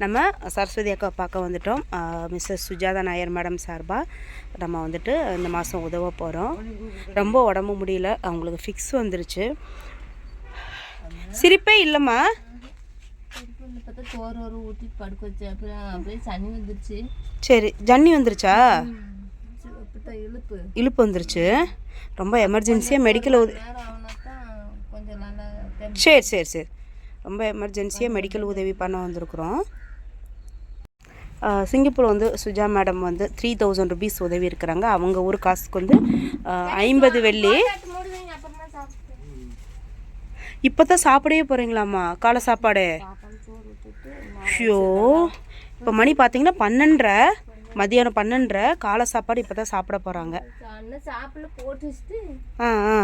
நம்ம சரஸ்வதி அக்கா பார்க்க வந்துட்டோம். மிஸ்ஸஸ் சுஜாதா நாயர் மேடம் சார்பாக நம்ம வந்துட்டு இந்த மாதம் உதவ போகிறோம் ரொம்ப உடம்பு முடியல அவங்களுக்கு ஃபிக்ஸ் வந்துருச்சு. சிரிப்பே இல்லைம்மா. பார்த்தா படுக்க வச்சு வந்துருச்சு சரி ஜன்னி வந்துருச்சா? இழுப்பு இழுப்பு வந்துருச்சு. ரொம்ப எமர்ஜென்சியாக மெடிக்கல் உதவி கொஞ்சம் நல்லா சரி சரி சரி. ரொம்ப எமர்ஜென்சியாக மெடிக்கல் உதவி பண்ண வந்திருக்குறோம். சிங்கப்பூர் வந்து சுஜா மேடம் வந்து த்ரீ தௌசண்ட் ருபீஸ் உதவி இருக்கிறாங்க. அவங்க ஊர் காசுக்கு வந்து ஐம்பது வெள்ளி. இப்போ தான் சாப்பிடவே போகிறீங்களாம்மா காலை சாப்பாடு. ஷியோ இப்போ மணி பார்த்தீங்கன்னா பன்னெண்டரை. மதியானம் பன்னெண்டரை. காலை சாப்பாடு இப்போ தான் சாப்பிட போகிறாங்க ஆ ஆ.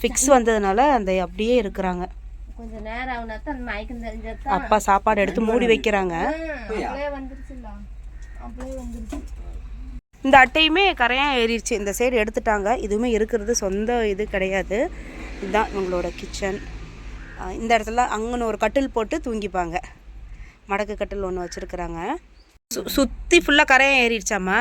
ஃபிக்ஸ் வந்ததுனால அந்த அப்படியே இருக்கிறாங்க. கொஞ்சம் நேரம் ஆகுனா தான் மயக்கம் தெரிஞ்சதான் அப்பா சாப்பாடு எடுத்து மூடி வைக்கிறாங்க. அப்படியே? வந்துருச்சுல்ல. அப்படியே வந்துருச்சு. இந்த அட்டையுமே கரையாக ஏறிடுச்சு. இந்த சைடு எடுத்துட்டாங்க. இதுவுமே இருக்கிறது சொந்த இது கிடையாது. இதுதான் இவங்களோட கிச்சன் இந்த இடத்துல அங்கன ஒரு கட்டில் போட்டு தூங்கிப்பாங்க. மடக்கு கட்டில் ஒன்று வச்சுருக்குறாங்க. சு சுற்றி ஃபுல்லாக கரையாக ஏறிடுச்சாம்மா?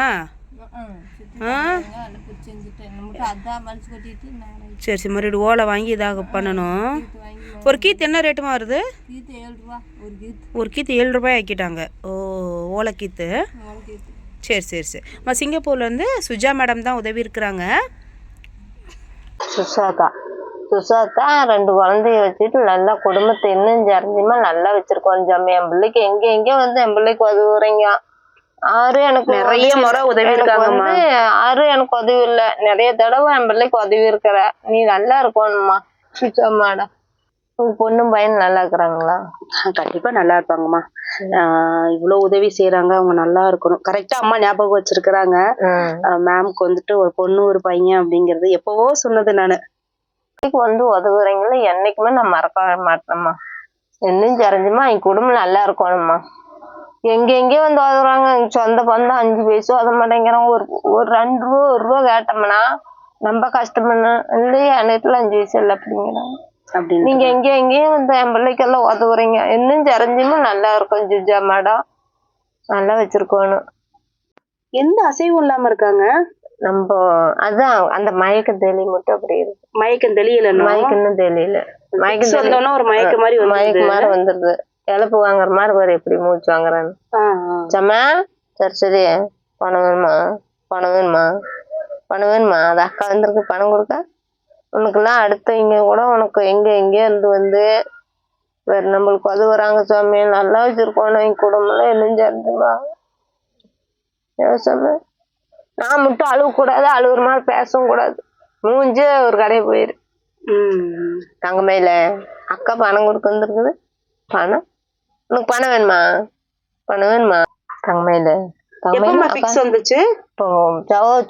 சரி சரி மறுபடியும் ஓலை வாங்கி இதாக பண்ணணும். ஒரு கீத்து என்ன ரேட்டுமா வருது? கீத்து ஏழு ரூபா ஒரு கீத்து. ஒரு கீத்து ஏழு ரூபாய் ஆக்கிட்டாங்க. ஓ ஓலை கீத்து. சரி சரி சரி. அம்மா சிங்கப்பூர்லேருந்து சுஜா மேடம் தான் உதவி இருக்கிறாங்க. சுசாக்கா சுசாக்கா ரெண்டு குழந்தைய வச்சுட்டு நல்லா குடும்பத்தை இன்னும் ஜரிஞ்சுமா நல்லா வச்சிருக்கோம் ஜம்மி என் பிள்ளைக்கு எங்க எங்க வந்து என் பிள்ளைக்கு உதவுறீங்க? ஆறு எனக்கு நிறைய முறை உதவி இருக்காங்கம்மா. ஆறு எனக்கு உதவி இல்ல. நிறைய தடவை என் பிள்ளைக்கு உதவி இருக்கிற. நீ நல்லா இருக்கணும்மா உங்க பொண்ணும் பையன் நல்லா இருக்கிறாங்களா கண்டிப்பாக நல்லா இருப்பாங்கம்மா இவ்வளோ உதவி செய்கிறாங்க அவங்க நல்லா இருக்கணும் கரெக்டாக அம்மா ஞாபகம் வச்சிருக்கிறாங்க. மேம்க்கு வந்துட்டு ஒரு பொண்ணு ஒரு பையன் அப்படிங்கிறது எப்போவோ சொன்னது நான். வந்து உதவுறீங்களா என்னைக்குமே நான் மறக்க மாட்டேன்மா இன்னும் ஜரிஞ்சுமா என் குடும்பம் நல்லா இருக்கணும்மா எங்க எங்கேயோ வந்து உதவுறாங்க சொந்த பந்தம் அஞ்சு பைசா உத மாட்டேங்கிறாங்க. ஒரு ஒரு ரெண்டு ரூபா ஒரு ரூபா கேட்டோம்னா ரொம்ப கஷ்டம்னு இல்லையா எனக்கு அஞ்சு வயசு இல்லை அப்படிங்கிறாங்க. அப்படின்னு நீங்க எங்க எங்கேயும் வந்து என் பிள்ளைக்கெல்லாம் உதவுறீங்க. இன்னும் ஜரிஞ்சுமா நல்லா இருக்கும் ஜுஜா மேடம் நல்லா வச்சிருக்கணும். எந்த அசைவும் இல்லாமல் இருக்காங்க? நம்ம அதான் அந்த மயக்க தெளி மட்டும் அப்படி இருக்கு. மயக்கம் தெளியல மயக்கம்னு தெரியல மயக்கம் தெளி- வந்தோன்னா ஒரு மயக்க மாதிரி மயக்க வந்து மாதிரி வந்துருது. இழப்பு வாங்குற மாதிரி பாரு எப்படி மூச்சு வாங்குறான்னு. சம்மா சரி சரி. பணம் வேணுமா? பணம் வேணுமா? பணம் வேணுமா? அது அக்கா வந்திருக்கு பணம் கொடுக்க. உனக்கெல்லாம் அடுத்தவங்க கூட உனக்கு எங்க எங்கே இருந்து வந்து வேற நம்மளுக்கு உதவுறாங்க சாமி நல்லா வச்சிருக்கோம் என் குடும்பம்லாம் என்ன சேர்ந்துமா? ஏன் சாமி நான் மட்டும் அழுவக்கூடாது அழுகுற மாதிரி பேசவும் கூடாது. மூஞ்சே ஒரு கடையை போயிரு. தங்கமையில அக்கா பணம் கொடுக்க வந்திருக்குது. பணம்? உனக்கு பணம் வேணுமா? பணம் வேணுமா? தங்கமையில தங்கமையில வந்துச்சு? இப்போ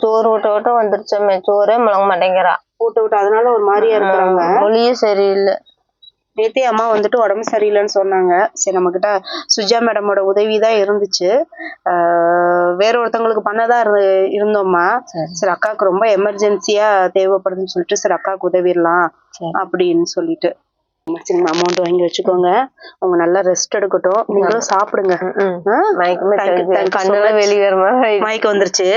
சோறு விட்ட விட்ட வந்துருச்சோமே சோறே முழங்க மாட்டேங்கிறா. போட்டு விட்டு அதனால ஒரு மாதிரியா இருக்கிறாங்க. மொழியும் சரியில்லை. நேத்தே அம்மா வந்துட்டு உடம்பு சரியில்லைன்னு சொன்னாங்க. சரி நம்மக்கிட்ட சுஜா மேடமோட உதவி தான் இருந்துச்சு. வேற ஒருத்தவங்களுக்கு பண்ணதா இரு இருந்தோம்மா. சரி. அக்காவுக்கு ரொம்ப எமர்ஜென்சியா தேவைப்படுதுன்னு சொல்லிட்டு சரி அக்காவுக்கு உதவிடலாம். அப்படின்னு சொல்லிட்டு. சரிங்க அமௌண்ட் வாங்கி வச்சுக்கோங்க. அவங்க நல்லா ரெஸ்ட் எடுக்கட்டும். நீங்களும் சாப்பிடுங்க? மயக்கமே வந்துருச்சு.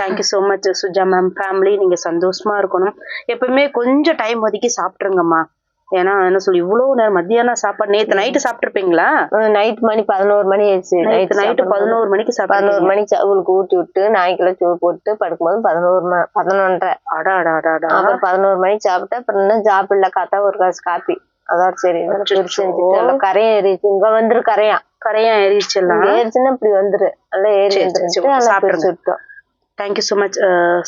Thank you so much Suja ma'am family நீங்க சந்தோஷமா இருக்கணும். எப்பவுமே கொஞ்சம் டைம் ஒதுக்கி சாப்பிட்ருங்கம்மா ஏன்னா என்ன சொல்லி இவ்வளவு நேரம் மத்தியானம் சாப்பாடு நேத்து நைட்டு சாப்பிட்டுருப்பீங்களா? நைட் மணி பதினோரு மணி ஆயிடுச்சு. நைட்டு நைட்டு பதினோரு மணிக்கு பதினோரு மணிக்கு அவளுக்கு ஊட்டி விட்டு நாய்க்கெல்லாம் சோறு போட்டு படுக்கும்போது பதினோரு பதினொன்றரை. அடா அடா அடா அடா அப்புறம் பதினோரு மணிக்கு சாப்பிட்டா அப்புறம் இன்னும் சாப்பிடல. காத்தா ஒரு கிளாஸ் காப்பி அதான் சரி. கரையா ஏறிச்சு இங்க வந்துரு கரையா. கரையா ஏறிச்செல்லாம் இங்க ஏறிச்சுன்னா இப்படி வந்துரு. நல்லா ஏறி விட்டோம். Thank you so much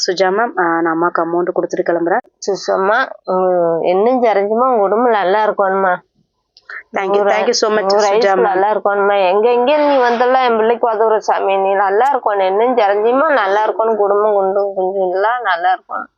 Suja ma'am நான் அம்மாக்கு அமௌண்ட் கொடுத்துட்டு கிளம்புறேன். சுசம்மா இன்னும் ஜரைஞ்சுமா உங்க உடம்பு நல்லா இருக்கணுமா thank you thank you so much Suja நல்லா இருக்கணுமா எங்க எங்க நீ வந்தெல்லாம் என் பிள்ளைக்கு உதவுற சாமி. நீ நல்லா இருக்கணும். இன்னும் ஜரைஞ்சுமா நல்லா இருக்கணும். குடும்பம் குண்டு கொஞ்சம் நல்லா இருக்கணும்.